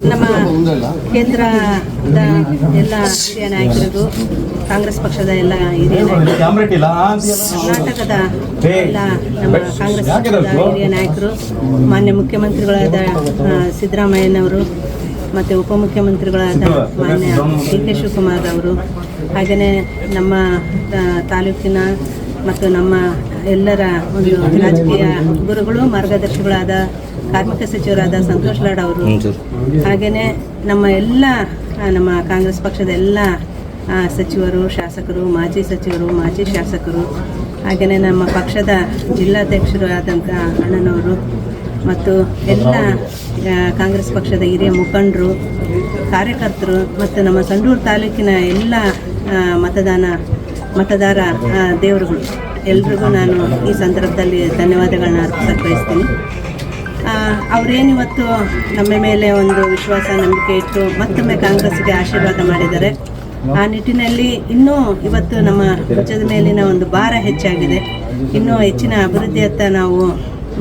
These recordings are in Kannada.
ನಮ್ಮ ಕೇಂದ್ರದ ಎಲ್ಲ ಹಿರಿಯ ನಾಯಕರಿಗೂ ಕಾಂಗ್ರೆಸ್ ಪಕ್ಷದ ಎಲ್ಲ ಹಿರಿಯ ಕರ್ನಾಟಕದ ಎಲ್ಲ ನಮ್ಮ ಕಾಂಗ್ರೆಸ್ ಪಕ್ಷದ ಹಿರಿಯ ನಾಯಕರು, ಮಾನ್ಯ ಮುಖ್ಯಮಂತ್ರಿಗಳಾದ ಸಿದ್ದರಾಮಯ್ಯನವರು ಮತ್ತು ಉಪಮುಖ್ಯಮಂತ್ರಿಗಳಾದ ಮಾನ್ಯ ಡಿ ಕೆ ಶಿವಕುಮಾರ್ ಅವರು ಹಾಗೆಯೇ ನಮ್ಮ ತಾಲೂಕಿನ ಮತ್ತು ನಮ್ಮ ಎಲ್ಲರ ಒಂದು ರಾಜಕೀಯ ಗುರುಗಳು ಮಾರ್ಗದರ್ಶಿಗಳಾದ ಕಾರ್ಮಿಕ ಸಚಿವರಾದ ಸಂತೋಷ್ ಲಾಡ್ ಅವರು. ಹಾಗೆಯೇ ನಮ್ಮ ಎಲ್ಲ ನಮ್ಮ ಕಾಂಗ್ರೆಸ್ ಪಕ್ಷದ ಎಲ್ಲ ಸಚಿವರು ಶಾಸಕರು ಮಾಜಿ ಸಚಿವರು ಮಾಜಿ ಶಾಸಕರು ಹಾಗೆಯೇ ನಮ್ಮ ಪಕ್ಷದ ಜಿಲ್ಲಾಧ್ಯಕ್ಷರು ಆದಂಥ ಅಣ್ಣನವರು ಮತ್ತು ಎಲ್ಲ ಕಾಂಗ್ರೆಸ್ ಪಕ್ಷದ ಹಿರಿಯ ಮುಖಂಡರು ಕಾರ್ಯಕರ್ತರು ಮತ್ತು ನಮ್ಮ ಸಂಡೂರು ತಾಲೂಕಿನ ಎಲ್ಲ ಮತದಾನ ಮತದಾರ ದೇವರುಗಳು. ಎಲ್ರಿಗೂ ನಾನು ಈ ಸಂದರ್ಭದಲ್ಲಿ ಧನ್ಯವಾದಗಳನ್ನ ಅರ್ಪಿಸಕ್ಕೆ ಬಯಸ್ತೀನಿ ಇವತ್ತು ಅವರೇನಿವತ್ತು ನಮ್ಮ ಮೇಲೆ ಒಂದು ವಿಶ್ವಾಸ, ನಂಬಿಕೆ ಇಟ್ಟು ಮತ್ತೊಮ್ಮೆ ಕಾಂಗ್ರೆಸ್ಗೆ ಆಶೀರ್ವಾದ ಮಾಡಿದ್ದಾರೆ. ಆ ನಿಟ್ಟಿನಲ್ಲಿ ಇನ್ನೂ ಇವತ್ತು ನಮ್ಮ ರಾಜ್ಯದ ಮೇಲಿನ ಒಂದು ಭಾರ ಹೆಚ್ಚಾಗಿದೆ. ಇನ್ನೂ ಹೆಚ್ಚಿನ ಅಭಿವೃದ್ಧಿಯತ್ತ ನಾವು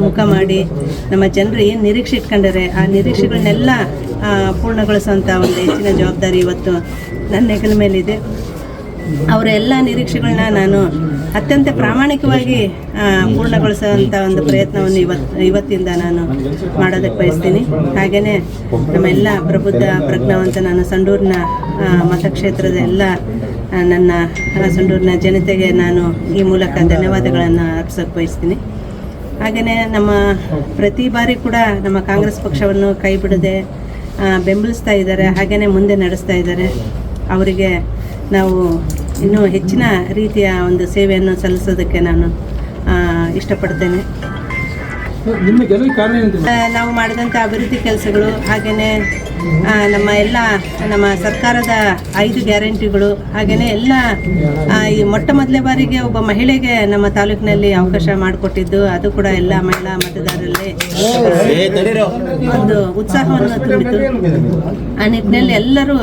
ಮುಖ ಮಾಡಿ ನಮ್ಮ ಜನರು ಏನು ನಿರೀಕ್ಷೆ ಇಟ್ಕೊಂಡರೆ ಆ ನಿರೀಕ್ಷೆಗಳನ್ನೆಲ್ಲ ಪೂರ್ಣಗೊಳಿಸುವಂಥ ಒಂದು ಹೆಚ್ಚಿನ ಜವಾಬ್ದಾರಿ ಇವತ್ತು ನನ್ನ ಹೆಗಲ ಮೇಲಿದೆ. ಅವರ ಎಲ್ಲ ನಿರೀಕ್ಷೆಗಳನ್ನ ನಾನು ಅತ್ಯಂತ ಪ್ರಾಮಾಣಿಕವಾಗಿ ಪೂರ್ಣಗೊಳಿಸುವಂಥ ಒಂದು ಪ್ರಯತ್ನವನ್ನು ಇವತ್ತು ಇವತ್ತಿಂದ ನಾನು ಮಾಡೋದಕ್ಕೆ ಬಯಸ್ತೀನಿ. ಹಾಗೆಯೇ ನಮ್ಮೆಲ್ಲ ಪ್ರಬುದ್ಧ ಪ್ರಜ್ಞಾವಂತ ನಾನು ಸಂಡೂರಿನ ಮತಕ್ಷೇತ್ರದ ಎಲ್ಲ ನನ್ನ ಸಂಡೂರಿನ ಜನತೆಗೆ ನಾನು ಈ ಮೂಲಕ ಧನ್ಯವಾದಗಳನ್ನು ಅರ್ಪಿಸೋಕೆ ಬಯಸ್ತೀನಿ. ಹಾಗೆಯೇ ನಮ್ಮ ಪ್ರತಿ ಬಾರಿ ಕೂಡ ನಮ್ಮ ಕಾಂಗ್ರೆಸ್ ಪಕ್ಷವನ್ನು ಕೈ ಬಿಡದೆ ಬೆಂಬಲಿಸ್ತಾ ಇದ್ದಾರೆ ಹಾಗೆಯೇ ಮುಂದೆ ನಡೆಸ್ತಾ ಇದ್ದಾರೆ. ಅವರಿಗೆ ನಾವು ಇನ್ನೂ ಹೆಚ್ಚಿನ ರೀತಿಯ ಒಂದು ಸೇವೆಯನ್ನು ಸಲ್ಲಿಸೋದಕ್ಕೆ ನಾನು ಇಷ್ಟಪಡ್ತೇನೆ. ನಾವು ಮಾಡಿದಂಥ ಅಭಿವೃದ್ಧಿ ಕೆಲಸಗಳು ಹಾಗೆಯೇ ನಮ್ಮ ಎಲ್ಲ ನಮ್ಮ ಸರ್ಕಾರದ ಐದು ಗ್ಯಾರಂಟಿಗಳು ಹಾಗೆಯೇ ಎಲ್ಲ ಈ ಮೊಟ್ಟ ಮೊದಲೇ ಬಾರಿಗೆ ಒಬ್ಬ ಮಹಿಳೆಗೆ ನಮ್ಮ ತಾಲೂಕಿನಲ್ಲಿ ಅವಕಾಶ ಮಾಡಿಕೊಟ್ಟಿದ್ದು ಅದು ಕೂಡ ಎಲ್ಲ ಮಹಿಳಾ ಮತದಾರರಲ್ಲಿ ಒಂದು ಉತ್ಸಾಹವನ್ನು ತುಂಬಿತು. ಆ ನಿಟ್ಟಿನಲ್ಲಿ ಎಲ್ಲರೂ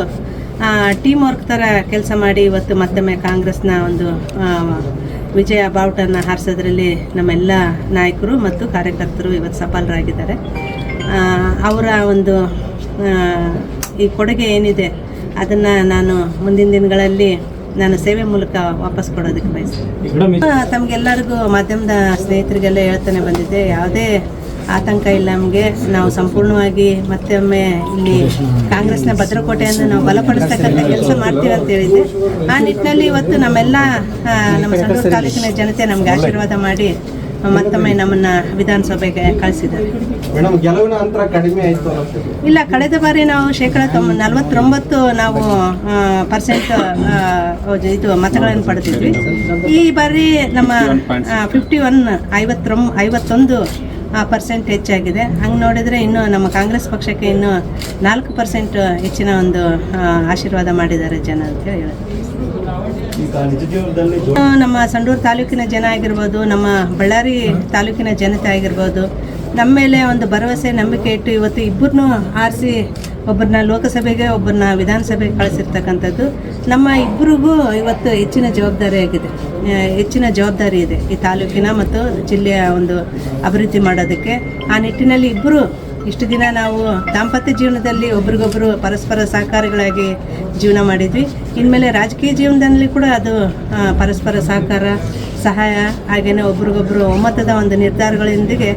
ಟೀಮ್ ವರ್ಕ್ ಥರ ಕೆಲಸ ಮಾಡಿ ಇವತ್ತು ಮತ್ತೊಮ್ಮೆ ಕಾಂಗ್ರೆಸ್ನ ಒಂದು ವಿಜಯ ಬಾವುಟನ್ನು ಹಾರಿಸೋದ್ರಲ್ಲಿ ನಮ್ಮೆಲ್ಲ ನಾಯಕರು ಮತ್ತು ಕಾರ್ಯಕರ್ತರು ಇವತ್ತು ಸಫಲರಾಗಿದ್ದಾರೆ. ಅವರ ಒಂದು ಈ ಕೊಡುಗೆ ಏನಿದೆ ಅದನ್ನು ನಾನು ಮುಂದಿನ ದಿನಗಳಲ್ಲಿ ನಾನು ಸೇವೆ ಮೂಲಕ ವಾಪಸ್ ಕೊಡೋದಕ್ಕೆ ಬಯಸ್ತೀನಿ. ತಮಗೆಲ್ಲರಿಗೂ ಮಾಧ್ಯಮದ ಸ್ನೇಹಿತರಿಗೆಲ್ಲ ಹೇಳ್ತಾನೆ ಬಂದಿದ್ದೆ ಯಾವುದೇ ಆತಂಕ ಇಲ್ಲ ನಮಗೆ. ನಾವು ಸಂಪೂರ್ಣವಾಗಿ ಮತ್ತೊಮ್ಮೆ ಇಲ್ಲಿ ಕಾಂಗ್ರೆಸ್ನ ಭದ್ರಕೋಟೆಯನ್ನು ನಾವು ಬಲಪಡಿಸ್ತಕ್ಕಂಥ ಕೆಲಸ ಮಾಡ್ತೀವಿ ಅಂತ ಹೇಳಿದ್ದೆ. ಆ ನಿಟ್ಟಿನಲ್ಲಿ ಇವತ್ತು ನಮ್ಮೆಲ್ಲ ನಮ್ಮ ಸಂಡೂರು ತಾಲೂಕಿನ ಜನತೆ ನಮ್ಗೆ ಆಶೀರ್ವಾದ ಮಾಡಿ ಮತ್ತೊಮ್ಮೆ ನಮ್ಮನ್ನ ವಿಧಾನಸಭೆಗೆ ಕಳಿಸಿದ್ದಾರೆ. ಇಲ್ಲ ಕಳೆದ ಬಾರಿ ನಾವು ಶೇಕಡ ತೊಂಬ ನಲವತ್ತೊಂಬತ್ತು ನಾವು ಪರ್ಸೆಂಟ್ ಇದು ಮತಗಳನ್ನು ಪಡೆದಿದ್ವಿ. ಈ ಬಾರಿ ನಮ್ಮ ಫಿಫ್ಟಿ ಒನ್ ಐವತ್ತೊಂಬ ಐವತ್ತೊಂದು ಪರ್ಸೆಂಟ್ ಹೆಚ್ಚಾಗಿದೆ. ಹಂಗೆ ನೋಡಿದರೆ ಇನ್ನು ನಮ್ಮ ಕಾಂಗ್ರೆಸ್ ಪಕ್ಷಕ್ಕೆ ಇನ್ನು ನಾಲ್ಕು ಪರ್ಸೆಂಟ್ ಹೆಚ್ಚಿನ ಒಂದು ಆಶೀರ್ವಾದ ಮಾಡಿದ್ದಾರೆ ಜನ ಅಂತ ಹೇಳಿ. ನಮ್ಮ ಸಂಡೂರು ತಾಲೂಕಿನ ಜನ ಆಗಿರ್ಬೋದು, ನಮ್ಮ ಬಳ್ಳಾರಿ ತಾಲೂಕಿನ ಜನತೆ ಆಗಿರ್ಬೋದು, ನಮ್ಮ ಮೇಲೆ ಒಂದು ಭರವಸೆ, ನಂಬಿಕೆ ಇಟ್ಟು ಇವತ್ತು ಇಬ್ಬರನ್ನೂ ಆರಿಸಿ ಒಬ್ಬರನ್ನ ಲೋಕಸಭೆಗೆ, ಒಬ್ಬರನ್ನ ವಿಧಾನಸಭೆಗೆ ಕಳಿಸಿರ್ತಕ್ಕಂಥದ್ದು. ನಮ್ಮ ಇಬ್ಬರಿಗೂ ಇವತ್ತು ಹೆಚ್ಚಿನ ಜವಾಬ್ದಾರಿ ಆಗಿದೆ. ಹೆಚ್ಚಿನ ಜವಾಬ್ದಾರಿ ಇದೆ ಈ ತಾಲೂಕಿನ ಮತ್ತು ಜಿಲ್ಲೆಯ ಒಂದು ಅಭಿವೃದ್ಧಿ ಮಾಡೋದಕ್ಕೆ. ಆ ನಿಟ್ಟಿನಲ್ಲಿ ಇಬ್ಬರು ಇಷ್ಟು ದಿನ ನಾವು ದಾಂಪತ್ಯ ಜೀವನದಲ್ಲಿ ಒಬ್ರಿಗೊಬ್ಬರು ಪರಸ್ಪರ ಸಹಕಾರಿಗಳಾಗಿ ಜೀವನ ಮಾಡಿದ್ವಿ. ಇನ್ಮೇಲೆ ರಾಜಕೀಯ ಜೀವನದಲ್ಲಿ ಕೂಡ ಅದು ಪರಸ್ಪರ ಸಹಕಾರ, ಸಹಾಯ, ಹಾಗೆಯೇ ಒಬ್ರಿಗೊಬ್ಬರು ಒಮ್ಮತದ ಒಂದು ನಿರ್ಧಾರಗಳೊಂದಿಗೆ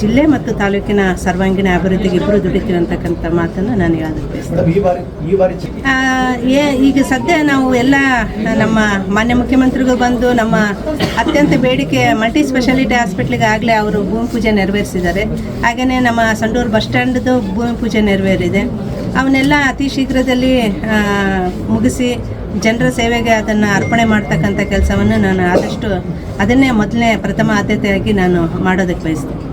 ಜಿಲ್ಲೆ ಮತ್ತು ತಾಲೂಕಿನ ಸರ್ವಾಂಗೀಣ ಅಭಿವೃದ್ಧಿಗೆ ಇಬ್ಬರು ದುಡಿತೀವಿ ಅಂತಕ್ಕಂಥ ಮಾತನ್ನು ನಾನು ಹೇಳೋದಕ್ಕೆ ಬಯಸ್ತೀನಿ. ಈಗ ಸದ್ಯ ನಾವು ಎಲ್ಲ ನಮ್ಮ ಮಾನ್ಯ ಮುಖ್ಯಮಂತ್ರಿಗೂ ಬಂದು ನಮ್ಮ ಅತ್ಯಂತ ಬೇಡಿಕೆ ಮಲ್ಟಿ ಸ್ಪೆಷಾಲಿಟಿ ಹಾಸ್ಪಿಟ್ಲಿಗೆ ಆಗಲೇ ಅವರು ಭೂಮಿ ಪೂಜೆ ನೆರವೇರಿಸಿದ್ದಾರೆ ಹಾಗೆಯೇ ನಮ್ಮ ಸಂಡೂರು ಬಸ್ ಸ್ಟ್ಯಾಂಡ್ದು ಭೂಮಿ ಪೂಜೆ ನೆರವೇರಿದೆ ಅವನ್ನೆಲ್ಲ ಅತಿ ಶೀಘ್ರದಲ್ಲಿ ಮುಗಿಸಿ ಜನರ ಸೇವೆಗೆ ಅದನ್ನು ಅರ್ಪಣೆ ಮಾಡ್ತಕ್ಕಂಥ ಕೆಲಸವನ್ನು ನಾನು ಆದಷ್ಟು ಅದನ್ನೇ ಮೊದಲನೇ ಪ್ರಥಮ ಆದ್ಯತೆಯಾಗಿ ನಾನು ಮಾಡೋದಕ್ಕೆ ಬಯಸ್ತೀನಿ.